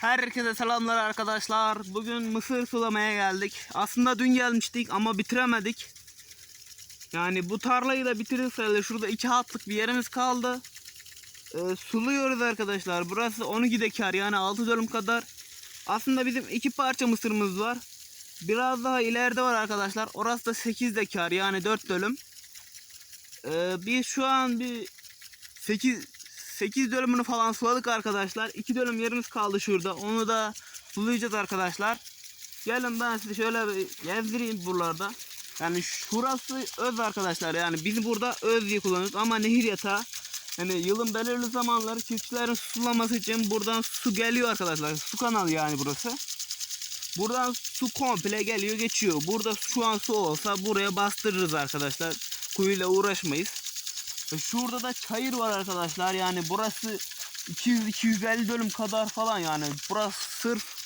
Herkese selamlar arkadaşlar. Bugün mısır sulamaya geldik. Aslında dün gelmiştik ama bitiremedik. Yani bu tarlayı da bitiririz sayılır. Şurada iki hatlık bir yerimiz kaldı. Ee, suluyoruz arkadaşlar. Burası 12 dekar yani 6 dönüm kadar. Aslında bizim iki parça mısırımız var. Biraz daha ileride var arkadaşlar. Orası da 8 dekar yani 4 dönüm. Ee, biz şu an bir 8 8 dönümünü falan suladık arkadaşlar. 2 dönüm yerimiz kaldı şurada. Onu da sulayacağız arkadaşlar. Gelin ben size şöyle bir gezdireyim buralarda. Yani şurası öz arkadaşlar. Yani biz burada öz diye kullanıyoruz ama nehir yatağı. Yani yılın belirli zamanları çiftçilerin sulaması için buradan su geliyor arkadaşlar. Su kanalı yani burası. Buradan su komple geliyor geçiyor. Burada şu an su olsa buraya bastırırız arkadaşlar. Kuyuyla uğraşmayız. E, Şurada da çayır var arkadaşlar. Yani burası 200-250 dönüm kadar falan yani. Burası sırf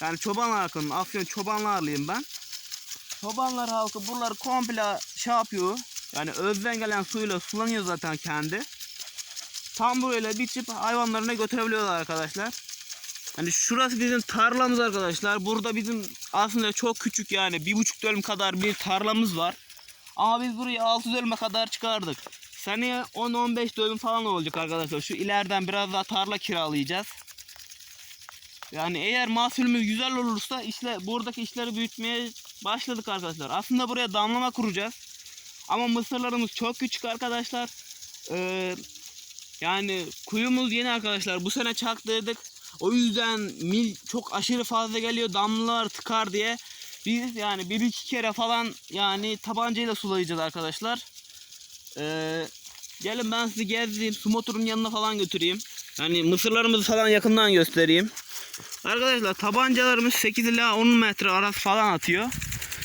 yani çoban halkının, Afyon çobanlarlıyım ben. Çobanlar halkı buraları komple şey yapıyor. Yani özden gelen suyla sulanıyor zaten kendi. Tam burayla biçip hayvanlarına götürebiliyorlar arkadaşlar. Hani şurası bizim tarlamız arkadaşlar. Burada bizim aslında çok küçük yani bir buçuk dönüm kadar bir tarlamız var. Ama biz burayı 6 dönüme kadar çıkardık. Seneye 10-15 dönüm falan olacak arkadaşlar. Şu ileriden biraz daha tarla kiralayacağız. Yani eğer mahsulümüz güzel olursa işte buradaki işleri büyütmeye başladık arkadaşlar. Aslında buraya damlama kuracağız. Ama mısırlarımız çok küçük arkadaşlar. Ee, yani kuyumuz yeni arkadaşlar. Bu sene çaktırdık. O yüzden mil çok aşırı fazla geliyor. Damlalar tıkar diye. Biz yani bir iki kere falan yani tabancayla sulayacağız arkadaşlar. Ee, gelin ben sizi gezdireyim. Su motorunun yanına falan götüreyim. Yani mısırlarımızı falan yakından göstereyim. Arkadaşlar tabancalarımız 8 ila 10 metre arası falan atıyor.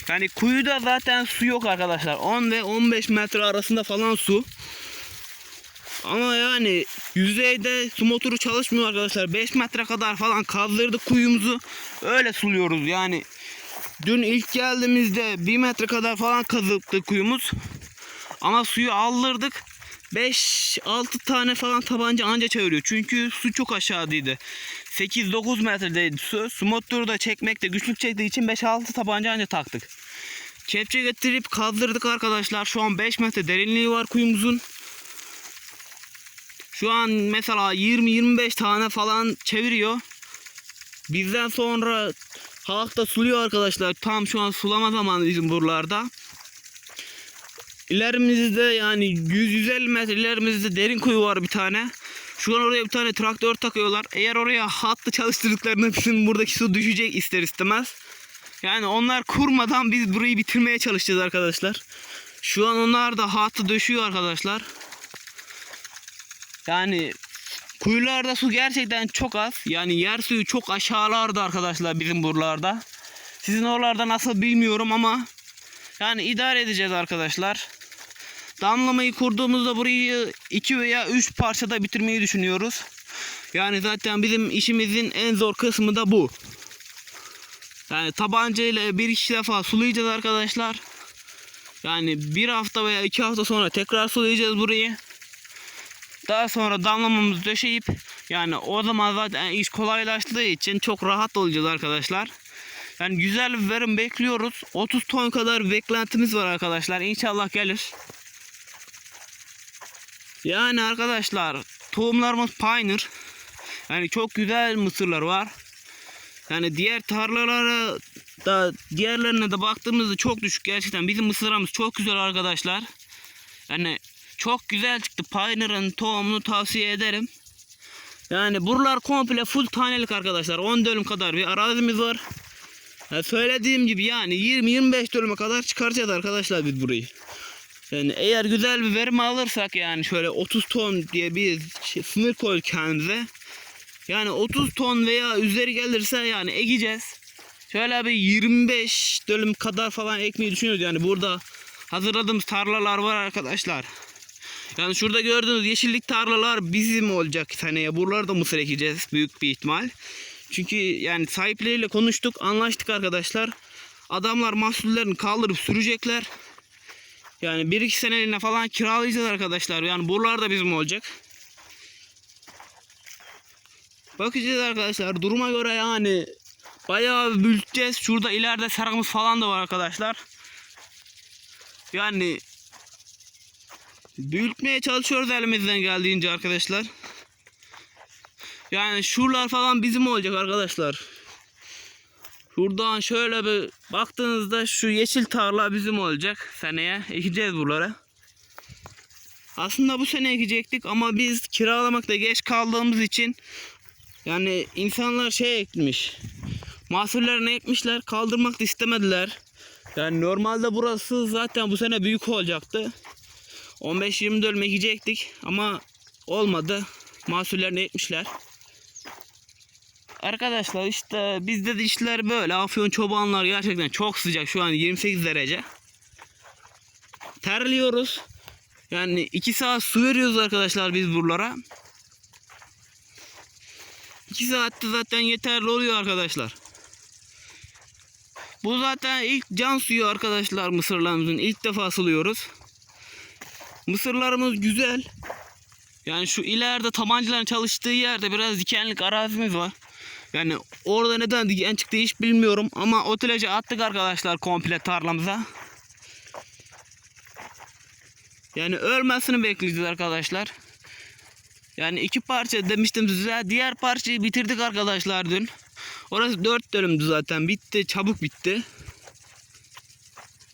Yani kuyuda zaten su yok arkadaşlar. 10 ve 15 metre arasında falan su. Ama yani yüzeyde su motoru çalışmıyor arkadaşlar. 5 metre kadar falan kazdırdık kuyumuzu. Öyle suluyoruz yani. Dün ilk geldiğimizde 1 metre kadar falan kazıktı kuyumuz. Ama suyu aldırdık. 5-6 tane falan tabanca anca çeviriyor. Çünkü su çok aşağıdaydı. 8-9 metredeydi su. Motoru da çekmekte güçlük çektiği için 5-6 tabanca anca taktık. Kepçe getirip kazdırdık arkadaşlar. Şu an 5 metre derinliği var kuyumuzun. Şu an mesela 20-25 tane falan çeviriyor. Bizden sonra halk da suluyor arkadaşlar. Tam şu an sulama zamanı bizim buralarda. İlerimizde yani 100-150 metre ilerimizde derin kuyu var bir tane. Şu an oraya bir tane traktör takıyorlar. Eğer oraya hattı çalıştırdıklarında bizim buradaki su düşecek ister istemez. Yani onlar kurmadan biz burayı bitirmeye çalışacağız arkadaşlar. Şu an onlar da hattı döşüyor arkadaşlar. Yani kuyularda su gerçekten çok az. Yani yer suyu çok aşağılarda arkadaşlar bizim buralarda. Sizin oralarda nasıl bilmiyorum ama yani idare edeceğiz arkadaşlar. Damlamayı kurduğumuzda burayı 2 veya 3 parçada bitirmeyi düşünüyoruz. Yani zaten bizim işimizin en zor kısmı da bu. Yani tabanca ile bir iki defa sulayacağız arkadaşlar. Yani bir hafta veya iki hafta sonra tekrar sulayacağız burayı. Daha sonra damlamamızı döşeyip yani o zaman zaten iş kolaylaştığı için çok rahat olacağız arkadaşlar. Yani güzel bir verim bekliyoruz. 30 ton kadar beklentimiz var arkadaşlar. İnşallah gelir. Yani arkadaşlar tohumlarımız Pioneer. Yani çok güzel mısırlar var. Yani diğer tarlalara da diğerlerine de baktığımızda çok düşük gerçekten. Bizim mısırlarımız çok güzel arkadaşlar. Yani çok güzel çıktı. Pioneer'ın tohumunu tavsiye ederim. Yani buralar komple full tanelik arkadaşlar. 10 dönüm kadar bir arazimiz var. Ya söylediğim gibi yani 20-25 dönüme kadar çıkaracağız arkadaşlar biz burayı. Yani eğer güzel bir verim alırsak yani şöyle 30 ton diye bir şey, sınır koyduk kendimize. Yani 30 ton veya üzeri gelirse yani ekeceğiz. Şöyle bir 25 dönüm kadar falan ekmeyi düşünüyoruz. Yani burada hazırladığımız tarlalar var arkadaşlar. Yani şurada gördüğünüz yeşillik tarlalar bizim olacak seneye. Buralarda mısır ekeceğiz büyük bir ihtimal. Çünkü yani sahipleriyle konuştuk, anlaştık arkadaşlar. Adamlar mahsullerini kaldırıp sürecekler. Yani bir iki seneliğine falan kiralayacağız arkadaşlar. Yani buralar da bizim olacak. Bakacağız arkadaşlar. Duruma göre yani bayağı büyüteceğiz. Şurada ileride seramız falan da var arkadaşlar. Yani büyütmeye çalışıyoruz elimizden geldiğince arkadaşlar. Yani şuralar falan bizim olacak arkadaşlar. Şuradan şöyle bir baktığınızda şu yeşil tarla bizim olacak seneye. Ekeceğiz buraları. Aslında bu sene ekecektik ama biz kiralamakta geç kaldığımız için yani insanlar şey ekmiş. Mahsullerini ekmişler kaldırmak da istemediler. Yani normalde burası zaten bu sene büyük olacaktı. 15-20 dönüm ekecektik ama olmadı. Mahsullerini ekmişler. Arkadaşlar işte bizde de işler böyle. Afyon çobanlar gerçekten çok sıcak şu an 28 derece. Terliyoruz. Yani 2 saat su veriyoruz arkadaşlar biz buralara. 2 saatte zaten yeterli oluyor arkadaşlar. Bu zaten ilk can suyu arkadaşlar mısırlarımızın ilk defa suluyoruz. Mısırlarımız güzel. Yani şu ileride tabancaların çalıştığı yerde biraz dikenlik arazimiz var. Yani orada neden diken çıktı hiç bilmiyorum ama otilacı attık arkadaşlar komple tarlamıza. Yani ölmesini bekleyeceğiz arkadaşlar. Yani iki parça demiştim size. Diğer parçayı bitirdik arkadaşlar dün. Orası dört dönümdü zaten. Bitti. Çabuk bitti.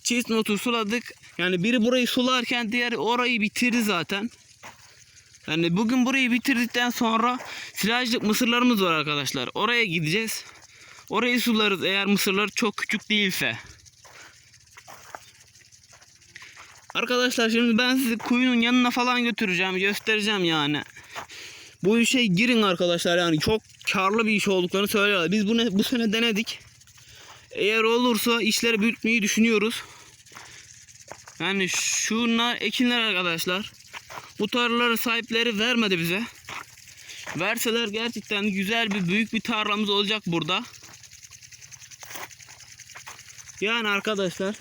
Çift notu suladık. Yani biri burayı sularken diğeri orayı bitirdi zaten. Yani bugün burayı bitirdikten sonra silajlık mısırlarımız var arkadaşlar. Oraya gideceğiz. Orayı sularız eğer mısırlar çok küçük değilse. Arkadaşlar şimdi ben sizi kuyunun yanına falan götüreceğim. Göstereceğim yani. Bu işe girin arkadaşlar yani çok karlı bir iş olduklarını söylüyorlar. Biz bunu bu sene denedik. Eğer olursa işleri büyütmeyi düşünüyoruz. Yani şunlar ekinler arkadaşlar. Bu tarlaların sahipleri vermedi bize. Verseler gerçekten güzel bir büyük bir tarlamız olacak burada. Yani arkadaşlar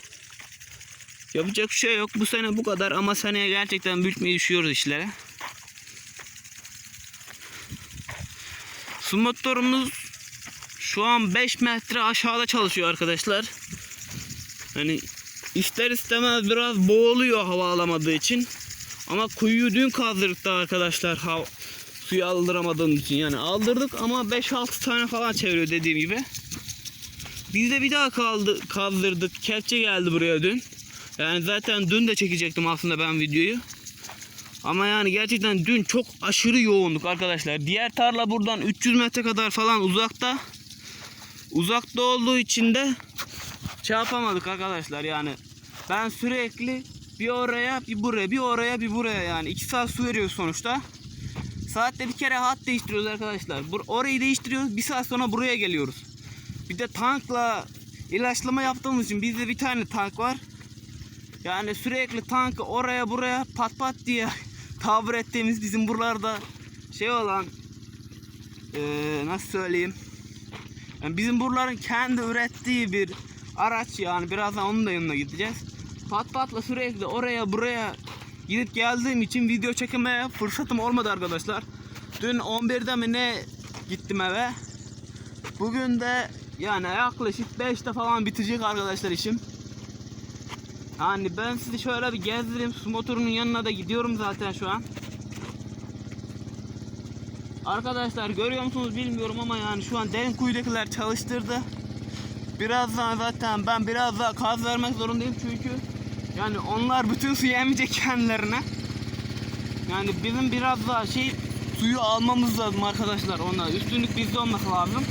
yapacak bir şey yok. Bu sene bu kadar ama seneye gerçekten büyütmeyi düşüyoruz işlere. Su motorumuz şu an 5 metre aşağıda çalışıyor arkadaşlar. Hani ister istemez biraz boğuluyor hava alamadığı için. Ama kuyuyu dün kazdırdık da arkadaşlar hav suyu aldıramadığımız için. Yani aldırdık ama 5-6 tane falan çeviriyor dediğim gibi. Biz de bir daha kaldı, kazdırdık. Kepçe geldi buraya dün. Yani zaten dün de çekecektim aslında ben videoyu. Ama yani gerçekten dün çok aşırı yoğunluk arkadaşlar. Diğer tarla buradan 300 metre kadar falan uzakta. Uzakta olduğu için de şey yapamadık arkadaşlar yani. Ben sürekli bir oraya bir buraya bir oraya bir buraya yani 2 saat su veriyoruz sonuçta. Saatte bir kere hat değiştiriyoruz arkadaşlar. Bur- orayı değiştiriyoruz bir saat sonra buraya geliyoruz. Bir de tankla ilaçlama yaptığımız için bizde bir tane tank var. Yani sürekli tankı oraya buraya pat pat diye tabir ettiğimiz bizim buralarda şey olan eee, nasıl söyleyeyim yani bizim buraların kendi ürettiği bir araç yani birazdan onun da yanına gideceğiz. Pat patla sürekli oraya buraya gidip geldiğim için video çekmeye fırsatım olmadı arkadaşlar. Dün 11'de mi ne gittim eve. Bugün de yani yaklaşık 5'te falan bitecek arkadaşlar işim. Yani ben sizi şöyle bir gezdireyim. Su motorunun yanına da gidiyorum zaten şu an. Arkadaşlar görüyor musunuz bilmiyorum ama yani şu an derin kuyudakiler çalıştırdı. Birazdan zaten ben biraz daha kaz vermek zorundayım çünkü yani onlar bütün suyu emecek kendilerine. Yani bizim biraz daha şey suyu almamız lazım arkadaşlar ona. Üstünlük bizde olması lazım.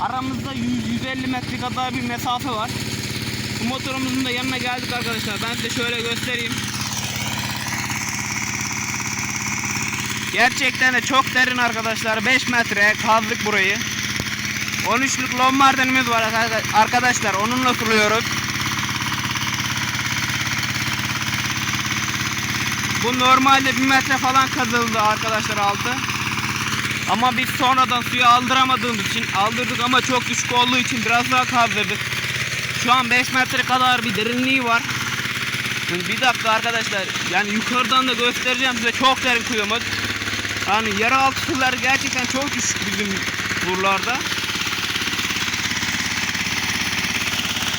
Aramızda 100-150 metre kadar bir mesafe var. Bu motorumuzun da yanına geldik arkadaşlar. Ben size şöyle göstereyim. Gerçekten de çok derin arkadaşlar. 5 metre kazdık burayı. 13'lük lombardenimiz var arkadaşlar. Onunla suluyoruz. Bu normalde 1 metre falan kazıldı arkadaşlar altı. Ama biz sonradan suyu aldıramadığımız için aldırdık ama çok düşük olduğu için biraz daha kazdırdık. Şu an 5 metre kadar bir derinliği var. Bir dakika arkadaşlar. Yani yukarıdan da göstereceğim size çok derin kuyumuz. Yani yeraltı suları gerçekten çok düşük bizim buralarda.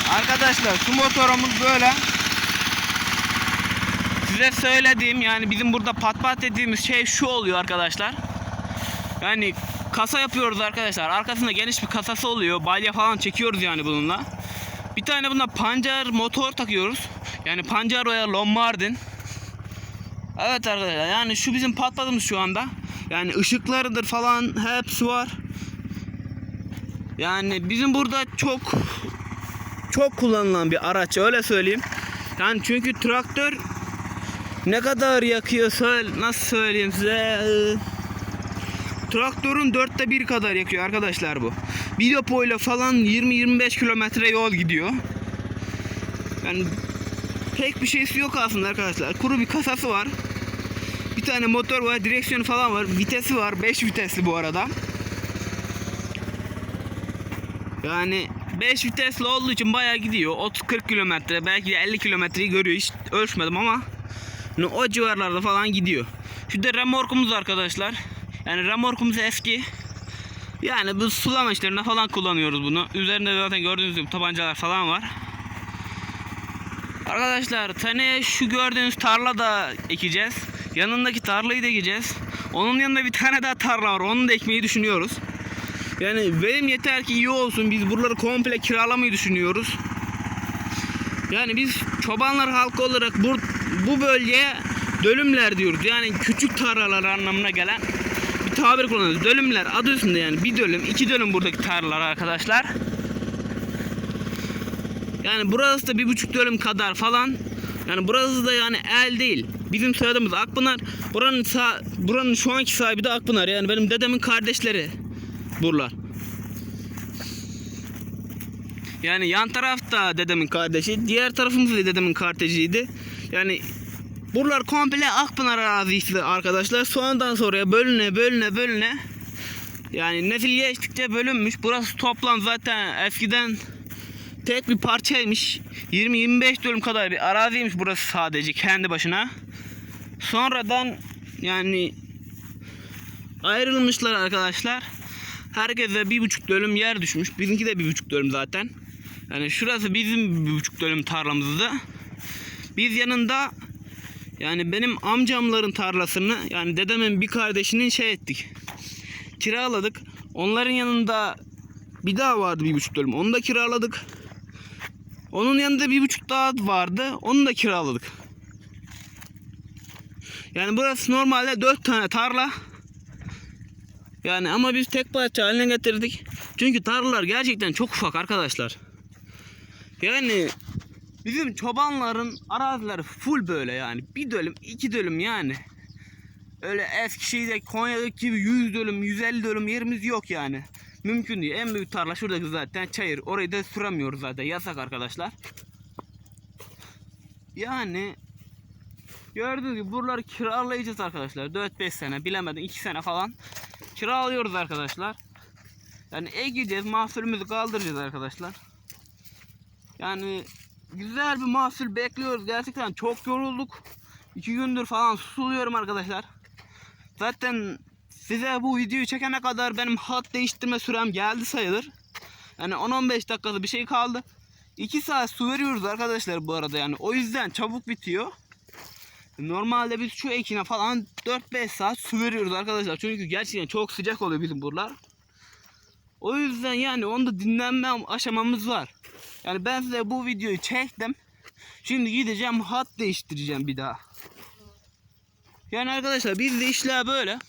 Arkadaşlar su motorumuz böyle. Size söylediğim yani bizim burada pat pat dediğimiz şey şu oluyor arkadaşlar. Yani kasa yapıyoruz arkadaşlar. Arkasında geniş bir kasası oluyor. Balya falan çekiyoruz yani bununla. Bir tane bunda pancar motor takıyoruz. Yani pancar veya Lombardin. Evet arkadaşlar yani şu bizim patladığımız şu anda. Yani ışıklarıdır falan hepsi var. Yani bizim burada çok çok kullanılan bir araç öyle söyleyeyim. Yani çünkü traktör ne kadar yakıyor söyle nasıl söyleyeyim size traktörün dörtte bir kadar yakıyor arkadaşlar bu. Bir depoyla falan 20-25 kilometre yol gidiyor. Yani pek bir şeysi yok aslında arkadaşlar. Kuru bir kasası var. Bir tane motor var, direksiyonu falan var. Vitesi var. 5 vitesli bu arada. Yani 5 vitesli olduğu için bayağı gidiyor. 30-40 kilometre belki de 50 kilometreyi görüyor. Hiç ölçmedim ama o civarlarda falan gidiyor. Şu da remorkumuz arkadaşlar. Yani remorkumuz eski. Yani bu sulama işlerinde falan kullanıyoruz bunu. Üzerinde zaten gördüğünüz gibi tabancalar falan var. Arkadaşlar tane şu gördüğünüz tarla da ekeceğiz. Yanındaki tarlayı da ekeceğiz. Onun yanında bir tane daha tarla var. Onu da ekmeyi düşünüyoruz. Yani benim yeter ki iyi olsun. Biz buraları komple kiralamayı düşünüyoruz. Yani biz çobanlar halkı olarak bu, bu bölgeye dölümler diyoruz. Yani küçük tarlalar anlamına gelen bir tabir kullanıyoruz. Dölümler adı üstünde yani bir dönüm, iki dönüm buradaki tarlalar arkadaşlar. Yani burası da bir buçuk dönüm kadar falan. Yani burası da yani el değil. Bizim soyadımız Akpınar. Buranın sağ, buranın şu anki sahibi de Akpınar. Yani benim dedemin kardeşleri buralar. Yani yan tarafta dedemin kardeşi, diğer tarafımız da dedemin kardeşiydi. Yani buralar komple Akpınar arazisi arkadaşlar. Sonradan sonraya bölüne bölüne bölüne yani nesil geçtikçe bölünmüş. Burası toplam zaten eskiden tek bir parçaymış. 20-25 dönüm kadar bir araziymiş burası sadece kendi başına. Sonradan yani ayrılmışlar arkadaşlar. Herkese bir buçuk dönüm yer düşmüş. Bizimki de bir buçuk dönüm zaten. Yani şurası bizim bir buçuk dönüm tarlamızdı. Biz yanında yani benim amcamların tarlasını yani dedemin bir kardeşinin şey ettik. Kiraladık. Onların yanında bir daha vardı bir buçuk dönüm. Onu da kiraladık. Onun yanında bir buçuk daha vardı. Onu da kiraladık. Yani burası normalde dört tane tarla. Yani ama biz tek parça haline getirdik. Çünkü tarlalar gerçekten çok ufak arkadaşlar. Yani bizim çobanların arazileri full böyle yani. Bir dönüm, iki dönüm yani. Öyle Eskişehir'de Konya'daki gibi 100 dönüm, 150 dönüm yerimiz yok yani. Mümkün değil. En büyük tarla şuradaki zaten çayır. Orayı da süremiyoruz zaten. Yasak arkadaşlar. Yani gördüğünüz gibi buraları kiralayacağız arkadaşlar. 4-5 sene bilemedim 2 sene falan. Kiralıyoruz arkadaşlar. Yani ekeceğiz. Mahsulümüzü kaldıracağız arkadaşlar. Yani güzel bir mahsul bekliyoruz. Gerçekten çok yorulduk. 2 gündür falan suluyorum arkadaşlar. Zaten size bu videoyu çekene kadar benim hat değiştirme sürem geldi sayılır. Yani 10-15 dakikası bir şey kaldı. 2 saat su veriyoruz arkadaşlar bu arada yani. O yüzden çabuk bitiyor. Normalde biz şu ekine falan 4-5 saat su veriyoruz arkadaşlar. Çünkü gerçekten çok sıcak oluyor bizim buralar. O yüzden yani onda dinlenme aşamamız var. Yani ben size bu videoyu çektim. Şimdi gideceğim hat değiştireceğim bir daha. Yani arkadaşlar bizde işler böyle.